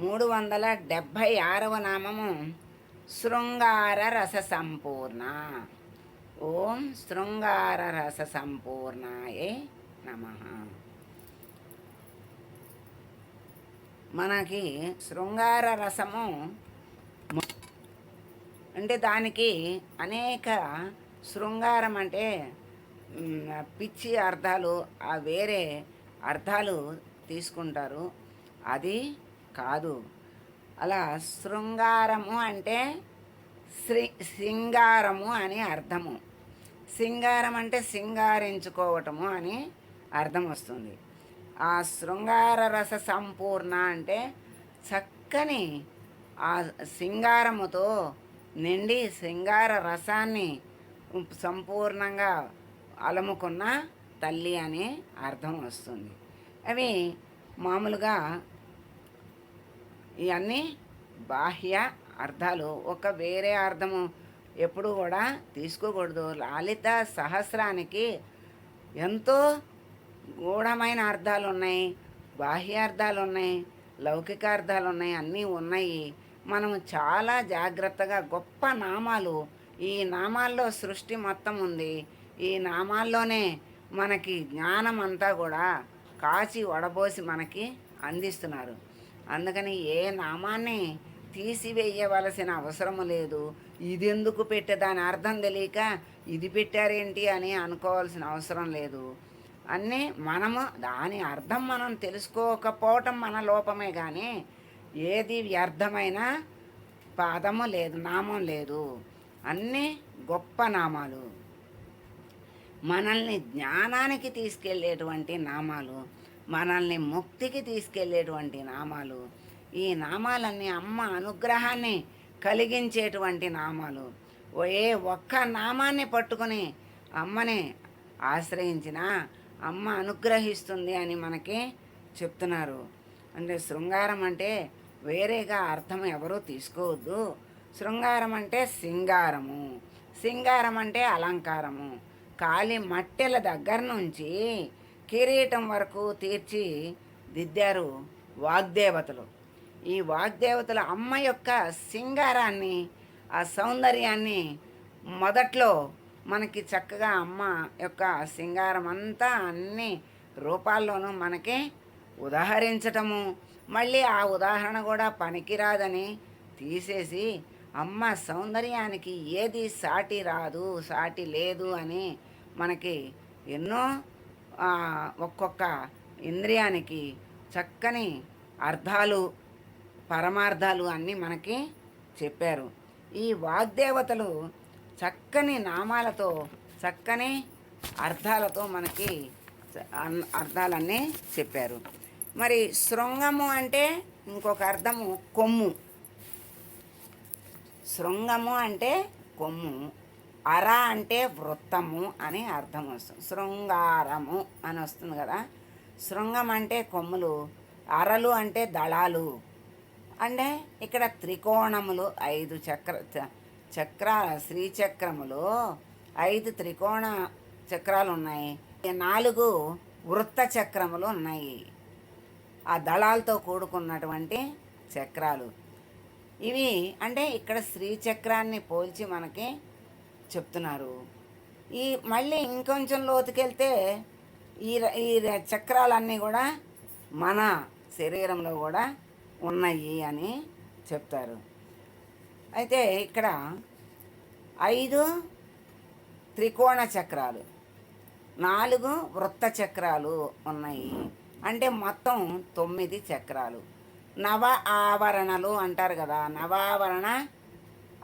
మూడు వందల డెబ్భై ఆరవ నామము శృంగార రస సంపూర్ణ ఓం శృంగార రస సంపూర్ణాయే నమ. మనకి శృంగార రసము అంటే దానికి అనేక శృంగారం అంటే పిచ్చి అర్థాలు ఆ వేరే అర్థాలు తీసుకుంటారు. అది కాదు. అలా శృంగారము అంటే శ్రీ సింగారము అని అర్థము. సింగారం అంటే సింగారించుకోవటము అని అర్థం వస్తుంది. ఆ శృంగార రస సంపూర్ణ అంటే చక్కని ఆ సింగారముతో నిండి సింగార రసాన్ని సంపూర్ణంగా అలముకున్న తల్లి అని అర్థం వస్తుంది. అవి మామూలుగా ఇవన్నీ బాహ్య అర్థాలు. ఒక వేరే అర్థము ఎప్పుడు కూడా తీసుకోకూడదు. లలిత సహస్రానికి ఎంతో గూఢమైన అర్థాలు ఉన్నాయి బాహ్య అర్థాలు ఉన్నాయి లౌకిక అర్థాలు ఉన్నాయి అన్నీ ఉన్నాయి. మనం చాలా జాగ్రత్తగా గొప్ప నామాలు ఈ నామాల్లో సృష్టి మొత్తం ఉంది. ఈ నామాల్లోనే మనకి జ్ఞానం అంతా కూడా కాచి వడబోసి మనకి అందిస్తున్నారు. అందుకని ఏ నామాన్ని తీసివేయవలసిన అవసరం లేదు. ఇది ఎందుకు పెట్టే? దాని అర్థం తెలియక ఇది పెట్టారేంటి అని అనుకోవాల్సిన అవసరం లేదు. అన్నీ మనము దాని అర్థం మనం తెలుసుకోకపోవటం మన లోపమే కానీ ఏది వ్యర్థమైన పాదము లేదు నామం లేదు. అన్నీ గొప్ప నామాలు. మనల్ని జ్ఞానానికి తీసుకెళ్ళేటువంటి నామాలు. మనల్ని ముక్తికి తీసుకెళ్ళేటువంటి నామాలు ఈ నామాలన్నీ అమ్మ అనుగ్రహాన్ని కలిగించేటువంటి నామాలు. ఓ ఏ ఒక్క నామాన్ని పట్టుకుని అమ్మని ఆశ్రయించిన అమ్మ అనుగ్రహిస్తుంది అని మనకి చెప్తున్నారు. అంటే శృంగారం అంటే వేరేగా అర్థం ఎవరూ తీసుకోవద్దు. శృంగారం అంటే సింగారము. సింగారం అంటే అలంకారము. కాలి మట్టెల దగ్గర నుంచి కిరీటం వరకు తీర్చి దిద్దారు వాగ్దేవతలు. ఈ వాగ్దేవతల అమ్మ యొక్క సింగారాన్ని ఆ సౌందర్యాన్ని మొదట్లో మనకి చక్కగా అమ్మ యొక్క సింగారం అంతా అన్ని రూపాల్లోనూ మనకి ఉదాహరించటము. మళ్ళీ ఆ ఉదాహరణ కూడా పనికిరాదని తీసేసి అమ్మ సౌందర్యానికి ఏది సాటి రాదు సాటి లేదు అని మనకి ఎన్నో ఒక్కొక్క ఇంద్రియానికి చక్కని అర్థాలు పరమార్థాలు అన్నీ మనకి చెప్పారు. ఈ వాగ్దేవతలు చక్కని నామాలతో చక్కని అర్థాలతో మనకి అర్థాలన్నీ చెప్పారు. మరి శృంగము అంటే ఇంకొక అర్థము కొమ్ము. శృంగము అంటే కొమ్ము. అర అంటే వృత్తము అని అర్థం వస్తుంది. శృంగారము అని వస్తుంది కదా. శృంగం అంటే కొమ్ములు అరలు అంటే దళాలు. అంటే ఇక్కడ త్రికోణములు ఐదు చక్ర చ- చక్రాల శ్రీచక్రములు ఐదు త్రికోణ చక్రాలు ఉన్నాయి. నాలుగు వృత్త చక్రములు ఉన్నాయి. ఆ దళాలతో కూడుకున్నటువంటి చక్రాలు. ఇవి అంటే ఇక్కడ శ్రీచక్రాన్ని పోల్చి మనకి చెప్తున్నారు. ఈ మళ్ళీ ఇంకొంచెం లోతుకెళ్తే ఈ ఈ చక్రాలన్నీ కూడా మన శరీరంలో కూడా ఉన్నాయి అని చెప్తారు. అయితే ఇక్కడ ఐదు త్రికోణ చక్రాలు నాలుగు వృత్త చక్రాలు ఉన్నాయి. అంటే మొత్తం తొమ్మిది చక్రాలు. నవ ఆవరణలు అంటారు కదా నవావరణ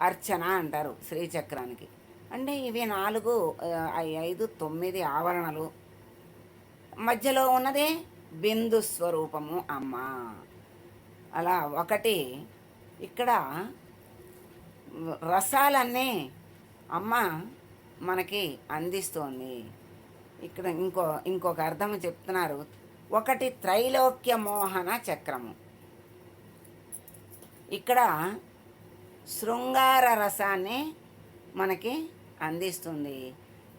అర్చన అంటారు శ్రీచక్రానికి. అంటే ఇవి నాలుగు ఐదు తొమ్మిది ఆవరణలు. మధ్యలో ఉన్నదే బిందు స్వరూపము అమ్మ. అలా ఒకటి ఇక్కడ రసాలన్నీ అమ్మ మనకి అందిస్తోంది. ఇక్కడ ఇంకో ఇంకొక అర్థం చెప్తున్నారు. ఒకటి త్రైలోక్య మోహన చక్రము. ఇక్కడ శృంగార రసాన్ని మనకి అందిస్తుంది.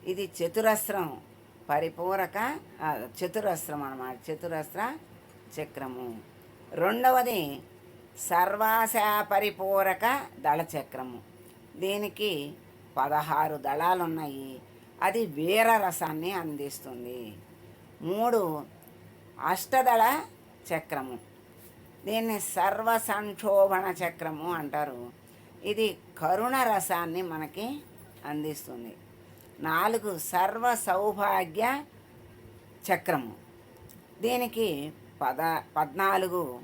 ఇది చతురస్రం పరిపూరక చతురస్రం అన్నమాట. చతురస్ర చక్రము. రెండవది సర్వాశా పరిపూరక దళచక్రము దీనికి పదహారు దళాలు ఉన్నాయి అది వీర రసాన్ని అందిస్తుంది. మూడు అష్టదళ చక్రము. దీన్ని సర్వ సంక్షోభణ చక్రము అంటారు. ఇది కరుణ రసాన్ని మనకి అందిస్తుంది. నాలుగు సర్వ సౌభాగ్య చక్రము. దీనికి పద పద్నాలుగు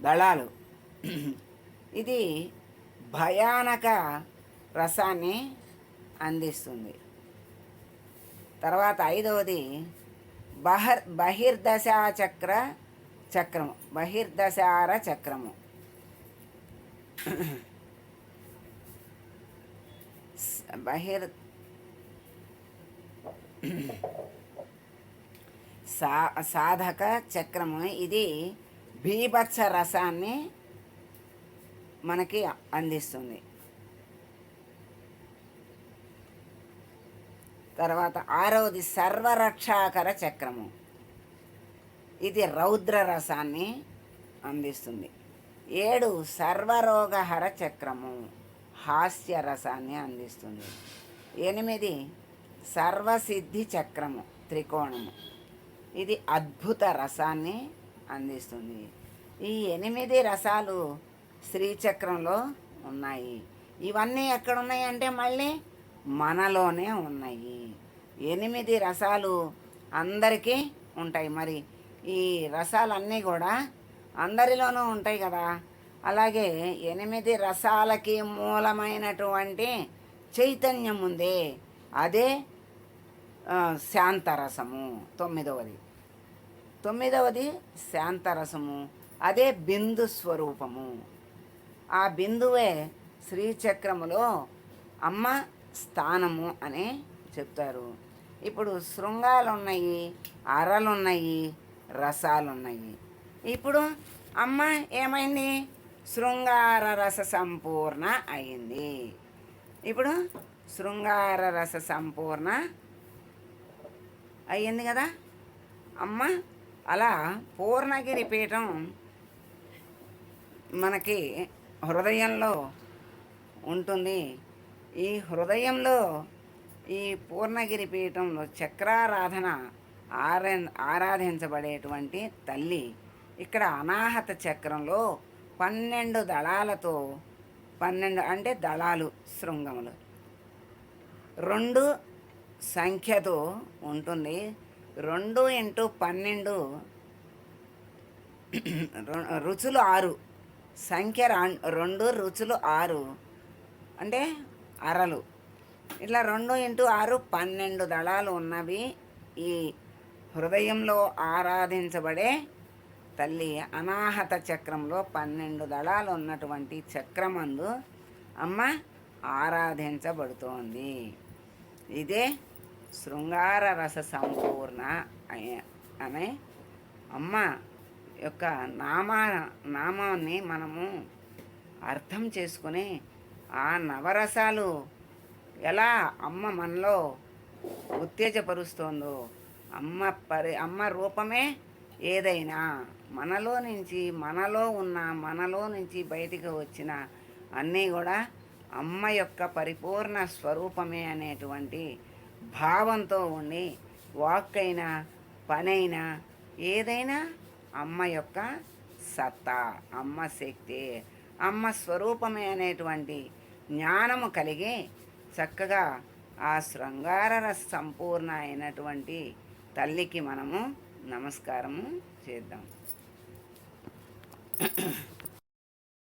దళాలు. ఇది భయానక రసాన్ని అందిస్తుంది. తర్వాత ఐదవది బహర్ బహిర్దశా చక్ర చక్రము. బహిర్దశార చక్రము స- బహిర్ సా సాధక చక్రము ఇది భీభత్స రసాన్ని మనకి అందిస్తుంది. తర్వాత ఆరవది సర్వరక్షాకర చక్రము. ఇది రౌద్ర రసాన్ని అందిస్తుంది. ఏడు సర్వరోగహర చక్రము. హాస్య రసాన్ని అందిస్తుంది. ఎనిమిది సర్వసిద్ధి చక్రము త్రికోణము. ఇది అద్భుత రసాన్ని అందిస్తుంది. ఈ ఎనిమిది రసాలు శ్రీచక్రంలో ఉన్నాయి. ఇవన్నీ ఎక్కడున్నాయంటే అంటే మళ్ళీ మనలోనే ఉన్నాయి. ఎనిమిది రసాలు అందరికీ ఉంటాయి. మరి ఈ రసాలన్నీ కూడా అందరిలోనూ ఉంటాయి కదా. అలాగే ఎనిమిది రసాలకి మూలమైనటువంటి చైతన్యం ఉందే. అదే శాంతరసము. తొమ్మిదవది. తొమ్మిదవది శాంతరసము. అదే బిందు స్వరూపము. ఆ బిందువే శ్రీచక్రములో అమ్మ స్థానము అని చెప్తారు. ఇప్పుడు శృంగాలున్నాయి అరలున్నాయి రసాలున్నాయి. ఇప్పుడు అమ్మ ఏమైంది? శృంగార రస సంపూర్ణ అయింది. ఇప్పుడు శృంగార రస సంపూర్ణ అయ్యింది కదా? అమ్మ అలా పూర్ణగిరి పీఠం మనకి హృదయంలో ఉంటుంది. ఈ హృదయంలో ఈ పూర్ణగిరి పీఠంలో చక్రారాధన ఆరా ఆరాధించబడేటువంటి తల్లి ఇక్కడ అనాహత చక్రంలో పన్నెండు దళాలతో పన్నెండు అంటే దళాలు శృంగములు. రెండు సంఖ్యతో ఉంటుంది. రెండు ఇంటూ పన్నెండు రుచులు ఆరు. సంఖ్య రెండు రుచులు ఆరు. అంటే అరలు. ఇట్లా రెండు ఇంటూ ఆరు పన్నెండు దళాలు ఉన్నవి ఈ హృదయంలో ఆరాధించబడే తల్లి అనాహత చక్రంలో పన్నెండు దళాలు ఉన్నటువంటి చక్రమందు అమ్మ ఆరాధించబడుతోంది. ఇదే శృంగార రస సంపూర్ణ అనే అమ్మ యొక్క నామా నామాన్ని మనము అర్థం చేసుకుని ఆ నవరసాలు ఎలా అమ్మ మనలో ఉత్తేజపరుస్తోందో అమ్మ పరి అమ్మ రూపమే ఏదైనా మనలో నుంచి మనలో ఉన్న మనలో నుంచి బయటికి వచ్చిన అన్నీ కూడా అమ్మ యొక్క పరిపూర్ణ స్వరూపమే అనేటువంటి భావంతో ఉండి వాక్కైనా పనైనా ఏదైనా అమ్మ యొక్క సత్తా అమ్మ శక్తి అమ్మ స్వరూపమే అనేటువంటి జ్ఞానము కలిగి చక్కగా ఆ శృంగార సంపూర్ణ అయినటువంటి తల్లికి మనము నమస్కారము చేద్దాం.